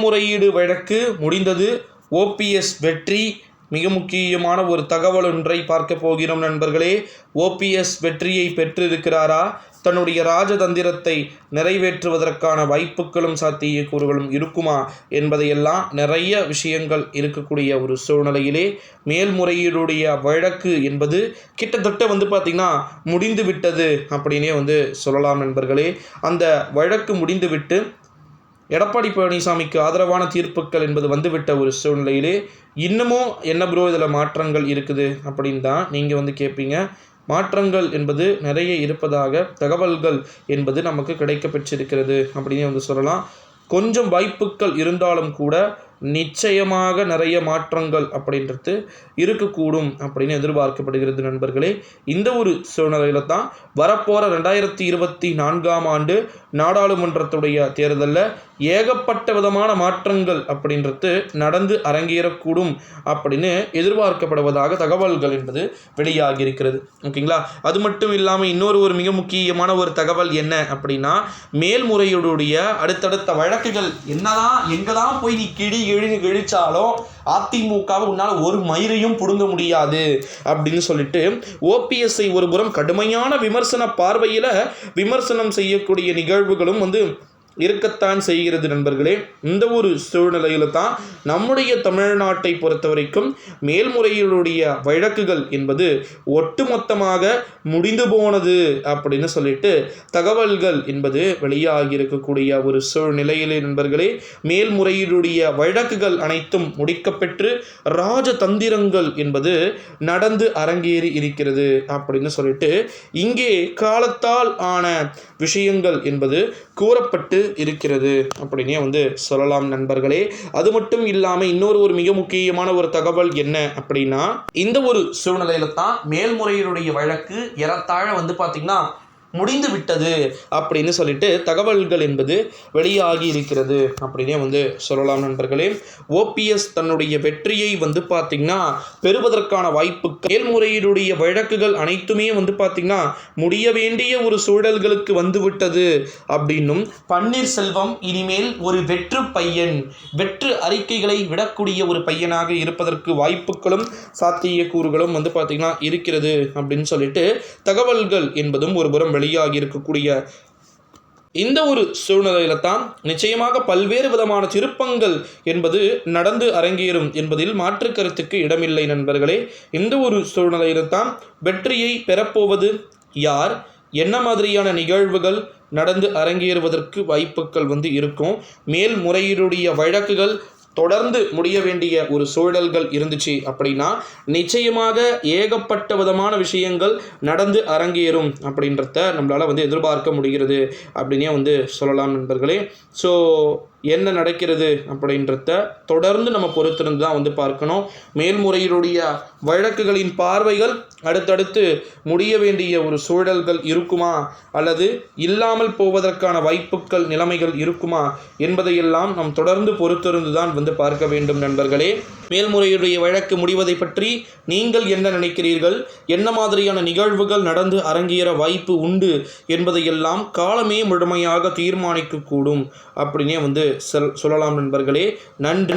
மேல்முறையீடு வழக்கு முடிந்தது. ஓபிஎஸ் வெற்றி மிக முக்கியமான ஒரு தகவல் ஒன்றை பார்க்க போகிறோம் நண்பர்களே. ஓபிஎஸ் வெற்றியை பெற்றிருக்கிறாரா? தன்னுடைய ராஜதந்திரத்தை நிறைவேற்றுவதற்கான வாய்ப்புகளும் சாத்தியக்கூறுகளும் இருக்குமா என்பதையெல்லாம் நிறைய விஷயங்கள் இருக்கக்கூடிய ஒரு சூழ்நிலையிலே மேல்முறையீடுடைய வழக்கு என்பது கிட்டத்தட்ட வந்து பார்த்திங்கன்னா முடிந்து விட்டது அப்படின்னே வந்து சொல்லலாம் நண்பர்களே. அந்த வழக்கு முடிந்துவிட்டு எடப்பாடி பழனிசாமிக்கு ஆதரவான தீர்ப்புகள் என்பது வந்துவிட்ட ஒரு சூழ்நிலையிலே இன்னமும் என்ன ப்ரோ இதில் மாற்றங்கள் இருக்குது அப்படின்னு தான் நீங்கள் வந்து கேட்பீங்க மாற்றங்கள் என்பது நிறைய இருப்பதாக தகவல்கள் என்பது நமக்கு கிடைக்க பெற்றிருக்கிறது அப்படின்னு வந்து சொல்லலாம். கொஞ்சம் வாய்ப்புகள் இருந்தாலும் கூட நிச்சயமாக நிறைய மாற்றங்கள் அப்படின்றது இருக்கக்கூடும் அப்படின்னு எதிர்பார்க்கப்படுகிறது நண்பர்களே. இந்த ஒரு சூழ்நிலையில தான் வரப்போகிற ரெண்டாயிரத்தி இருபத்தி நான்காம் ஆண்டு நாடாளுமன்றத்துடைய தேர்தலில் ஏகப்பட்ட விதமான மாற்றங்கள் அப்படின்றது நடந்து அரங்கேறக்கூடும் அப்படின்னு எதிர்பார்க்கப்படுவதாக தகவல்கள் என்பது வெளியாகி இருக்கிறது ஓகேங்களா? அது மட்டும் இல்லாமல் இன்னொரு ஒரு மிக முக்கியமான ஒரு தகவல் என்ன அப்படின்னா மேல்முறையீடுடைய அடுத்தடுத்த வழக்குகள் என்னதான் எங்கே தான் போய் நீ கிடி கிழி கிழிச்சாலும் அதிமுகவை உன்னால் ஒரு மயிரையும் பிடுங்க முடியாது அப்படின்னு சொல்லிட்டு ஓபிஎஸ்ஐ ஒரு புறம் கடுமையான விமர்சன பார்வையில் விமர்சனம் செய்யக்கூடிய நிகழ்வுகளும் வந்து இருக்கத்தான் செய்கிறது நண்பர்களே. இந்த ஒரு சூழ்நிலையில் தான் நம்முடைய தமிழ்நாட்டை பொறுத்த வரைக்கும் மேல்முறையீடுடைய வழக்குகள் என்பது ஒட்டுமொத்தமாக முடிந்து போனது அப்படின்னு சொல்லிட்டு தகவல்கள் என்பது வெளியாகி இருக்கக்கூடிய ஒரு சூழ்நிலையிலே நண்பர்களே. மேல்முறையீடுடைய வழக்குகள் அனைத்தும் முடிக்கப்பெற்று ராஜதந்திரங்கள் என்பது நடந்து அரங்கேறி இருக்கிறது அப்படின்னு சொல்லிட்டு இங்கே காலத்தால் ஆன விஷயங்கள் என்பது கூறப்பட்டு இருக்கிறது அப்படின்னே வந்து சொல்லலாம் நண்பர்களே. அது மட்டும் இல்லாமல் இன்னொரு ஒரு மிக முக்கியமான ஒரு தகவல் என்ன அப்படின்னா இந்த ஒரு சூழ்நிலையில தான் மேல்முறையீடுடைய வழக்கு ஏறத்தாழ வந்து பார்த்திங்கன்னா முடிந்து விட்டது அப்படின்னு சொல்லிட்டு தகவல்கள் என்பது வெளியாகி இருக்கிறது. அப்படின்னே வந்து சொல்லலாம் நண்பர்களே. ஓபிஎஸ் தன்னுடைய வெற்றியை வந்து பார்த்திங்கன்னா பெறுவதற்கான வாய்ப்பு மேல்முறையீடுடைய வழக்குகள் அனைத்துமே வந்து பார்த்திங்கன்னா முடிய வேண்டிய ஒரு சூழல்களுக்கு வந்துவிட்டது அப்படின்னும் பன்னீர்செல்வம் இனிமேல் ஒரு வெற்று பையன் வெற்று அறிக்கைகளை விடக்கூடிய ஒரு பையனாக இருப்பதற்கு வாய்ப்புகளும் சாத்தியக்கூறுகளும் வந்து பார்த்திங்கன்னா இருக்கிறது அப்படின்னு சொல்லிட்டு தகவல்கள் என்பதும் ஒரு புறம் வெளியாகி இருக்கக்கூடிய இந்த ஒரு சூழ்நிலையில தான் நிச்சயமாக பல்வேறு விதமான திருப்பங்கள் என்பது நடந்து அரங்கேறும் என்பதில் மாற்று கருத்துக்கு இடமில்லை நண்பர்களே. இந்த ஒரு சூழ்நிலையில தான் வெற்றியை பெறப்போவது யார் என்ன மாதிரியான நிகழ்வுகள் நடந்து அரங்கேறுவதற்கு வாய்ப்புகள் வந்து இருக்கும் மேல்முறையீடுடைய வழக்குகள் தொடர்ந்து முடிய வேண்டிய ஒரு சூழல்கள் இருந்துச்சு அப்படின்னா நிச்சயமாக ஏகப்பட்ட விதமான விஷயங்கள் நடந்து அரங்கேறும் அப்படின்றத நம்மளால் வந்து எதிர்பார்க்க முடிகிறது அப்படின்னே வந்து சொல்லலாம் நண்பர்களே. ஸோ என்ன நடக்கிறது அப்படின்றத தொடர்ந்து நம்ம பொறுத்திருந்து தான் வந்து பார்க்கணும். மேல்முறையீடுடைய வழக்குகளின் பார்வைகள் அடுத்தடுத்து முடிய வேண்டிய ஒரு சூழல்கள் இருக்குமா? அல்லது இல்லாமல் போவதற்கான வாய்ப்புகள் நிலைமைகள் இருக்குமா? என்பதையெல்லாம் நாம் தொடர்ந்து பொறுத்திருந்து தான் வந்து பார்க்க வேண்டும் நண்பர்களே. மேல்முறையுடைய வழக்கு முடிவதை பற்றி நீங்கள் என்ன நினைக்கிறீர்கள்? என்ன மாதிரியான நிகழ்வுகள் நடந்து அரங்கேற வாய்ப்பு உண்டு? என்பதையெல்லாம் காலமே முழுமையாக தீர்மானிக்கக்கூடும். அப்படின்னே வந்து சொல் சொல்லலாம் நண்பர்களே. நன்றி.